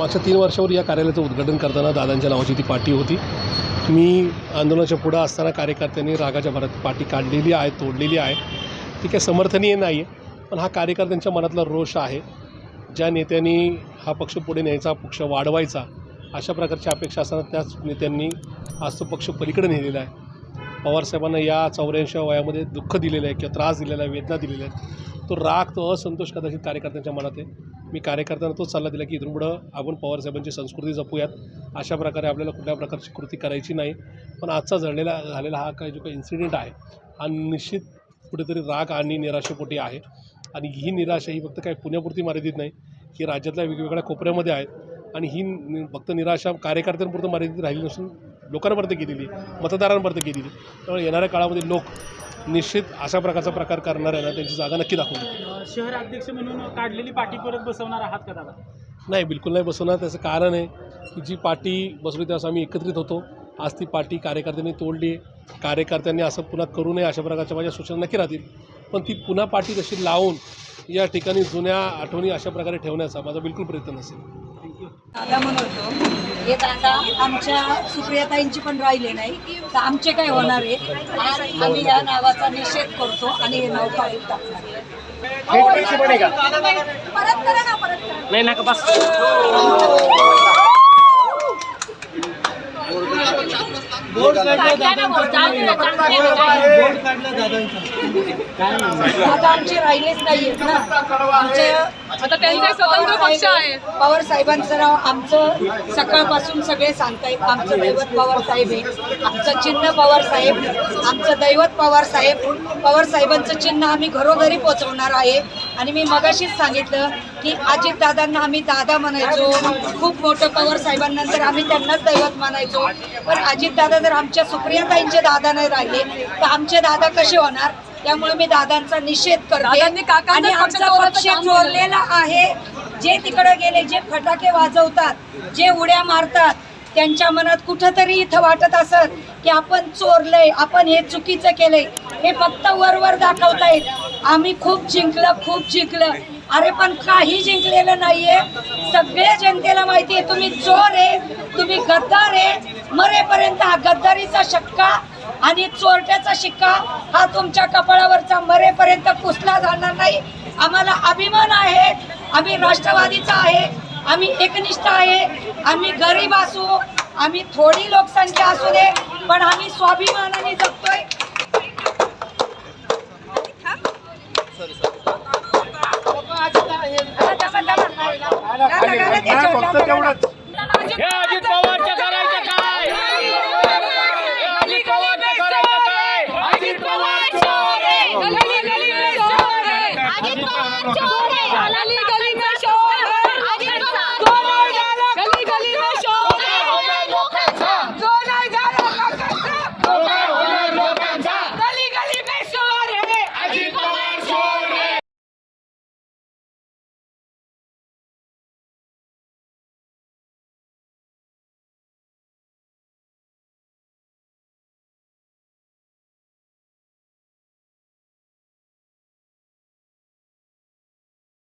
मागच्या तीन वर्षावर या कार्यालयाचं उद्घाटन करताना दादांच्या नावाची ती पाटी होती. मी आंदोलनाच्या पुढं असताना कार्यकर्त्यांनी रागाच्या भरात पाटी काढलेली आहे तोडलेली आहे. ती काही समर्थनीय नाही आहे पण हा कार्यकर्त्यांच्या मनातला रोष आहे. ज्या नेत्यांनी हा पक्ष पुढे न्यायचा पक्ष वाढवायचा अशा प्रकारची अपेक्षा असताना त्याच नेत्यांनी आज तो पक्ष पलीकडे नेलेला आहे. पवारसाहेबांना या चौऱ्याऐंशी वयामध्ये दुःख दिलेलं आहे किंवा त्रास दिलेला आहे वेदना दिलेल्या आहेत. तो राग तो असंतोष कदाचित कार्यकर्त्यांच्या मनात आहे. मी कार्यकर्त्यांना तोच सल्ला दिला की इथून पुढं आपण पवारसाहेबांची संस्कृती जपूयात. अशा प्रकारे आपल्याला कुठल्या प्रकारची कृती करायची नाही. पण आजचा झडलेला झालेला हा काही जो काही इन्सिडेंट आहे हा निश्चित कुठेतरी राग आणि निराशेपोटी आहे. आणि ही निराशा ही फक्त काही पुण्यापुरती मर्यादित नाही. ही राज्यातल्या वेगवेगळ्या कोपऱ्यामध्ये आहेत. आणि ही नि- फक्त निराशा कार्यकर्त्यांपुरतं मर्यादित राहिली नसून लोकांपर्यंत गेलेली आहे, मतदारांपर्यंत गेलेली आहे. त्यामुळे येणाऱ्या काळामध्ये लोक निश्चित अशा प्रकारचा प्रकार करणार आहे ना त्यांची जागा नक्की. अ, शहर अध्यक्ष म्हणून काढलेली पाठी परत बसवणार आहात का दादा? नाही बिलकुल नाही बसवणार. त्याचं कारण आहे की जी पार्टी बसवली त्यावेळेस आम्ही एकत्रित होतो. आज ती पार्टी कार्यकर्त्यांनी तोडली आहे. कार्यकर्त्यांनी असं पुन्हा करू नये अशा प्रकारच्या माझ्या सूचना नक्की राहतील. पण ती पुन्हा पार्टी तशी लावून या ठिकाणी जुन्या आठवणी अशा प्रकारे ठेवण्याचा माझा बिलकुल प्रयत्न नसेल. थँक्यू दादा म्हणतो हे दादा आमच्या सुप्रियाताईंची पण राहिले नाही. तर आमचे काय होणार आहे? आम्ही या नावाचा निषेध करतो आणि हे नाव काढून टाकणार परत करा ना परत करा. नाही नका बस. दादा आमचे राहिलेच नाहीयेत ना. आमचे आता त्यांचा स्वतंत्र पक्ष आहे. पवार साहेबांचं नाव आमचं सकाळपासून सगळे सांगतायत आमचं दैवत पवार साहेब आहे. आमचं चिन्ह पवार साहेब आमचं दैवत पवार साहेब. पवार साहेबांचं चिन्ह आम्ही घरोघरी पोचवणार आहे. आणि मी मगाशीच सांगितलं की अजित दादांना आम्ही दादा म्हणायचो खूप मोठं पवार साहेबांनंतर आम्ही त्यांनाच दैवत मानायचो. पण अजित दादा जर आमच्या सुप्रियाताईंचे दादा नाही राहिले तर आमचे दादा कसे होणार? त्यामुळे मी दादांचा निषेध करते. आणि आमचा पक्ष. चोरलेला आहे. जे तिकडे गेले जे फटाके वाजवतात जे उड्या मारतात त्यांच्या मनात कुठंतरी इथं वाटत असत की आपण चोरलंय आपण हे चुकीचं केलंय. हे फक्त वरवर दाखवतायत. आम्ही खूप जिंकलं खूप जिंकलं. अरे पण काही जिंकलेलं नाहीये. सगळे जनतेला माहिती आहे तुम्ही चोर आहे तुम्ही गद्दार आहे. मरेपर्यंत हा गद्दारीचा शक्का आणि चोरट्याचा शिक्का हा तुमच्या कपाळावरचा मरेपर्यंत पुसला जाणार नाही. आम्हाला अभिमान आहे. आम्ही राष्ट्रवादीचा आहे. आम्ही एकनिष्ठ आहे. आम्ही गरीब असू. आम्ही थोडी लोकसंख्या असू दे पण आम्ही स्वाभिमानाने जगतोय. हे